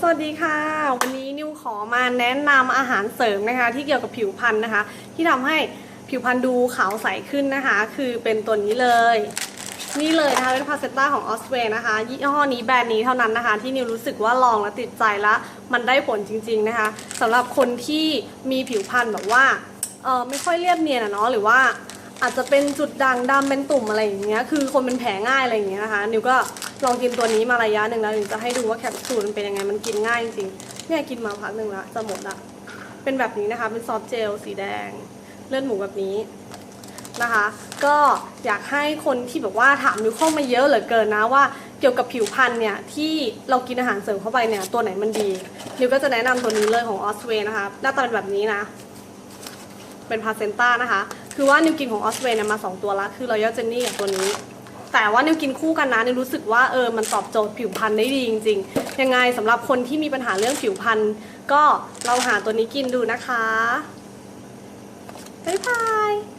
สวัสดีค่ะ วันนี้นิวขอมาแนะนำอาหารเสริมนะคะ ที่เกี่ยวกับผิวพรรณนะคะ ที่ทำให้ผิวพรรณดูขาวใสขึ้นนะคะ คือเป็นตัวนี้เลย นี่เลยนะคะเป็นพาเซต้าของออสเวนะคะยี่ห้อนี้แบรนด์นี้เท่านั้นนะคะ ที่นิวรู้สึกว่าลองแล้วติดใจแล้วมันได้ผลจริง ๆนะคะสำหรับคนที่มีผิวพรรณแบบว่าเออไม่ค่อยเรียบเนียนอะเนาะหรือว่าอาจจะเป็นจุดด่างดำเป็นตุ่มอะไรอย่างเงี้ยคือคนเป็นแผลง่ายอะไรอย่างเงี้ยนะคะ นิวก็ ลองกินตัวนี้มาระยะหนึ่งแล้วนิวจะให้ดูว่าแคปซูลมันเป็นยังไงมันกินง่ายจริงๆเนี่ยกินมาพักหนึ่งละจะหมดละเป็นแบบนี้นะคะ เป็นซอฟต์เจลสีแดง เลือดหมูแบบนี้นะคะ ก็อยากให้คนที่แบบว่าถามนิวข้ามาเยอะเหลือเกินนะว่าเกี่ยวกับผิวพรรณเนี่ยที่เรากินอาหารเสริมเข้าไปเนี่ยตัวไหนมันดีนิวก็จะแนะนำตัวนี้เลยของออสเวยนะคะหน้าตาเป็นแบบนี้นะ เป็นพาเซนต้านะคะ คือว่านิวกินของออสเวยเนี่ยมา 2 ตัวละคือรอยัลเจนนี่กับตัวนี้ แต่ว่านิวกินคู่กันนะนิวรู้สึกว่าเออมันตอบโจทย์ผิวพรรณได้ดีจริง ๆ ยังไงสำหรับคนที่มีปัญหาเรื่องผิวพรรณก็เราหาตัวนี้กินดูนะคะบ๊ายบาย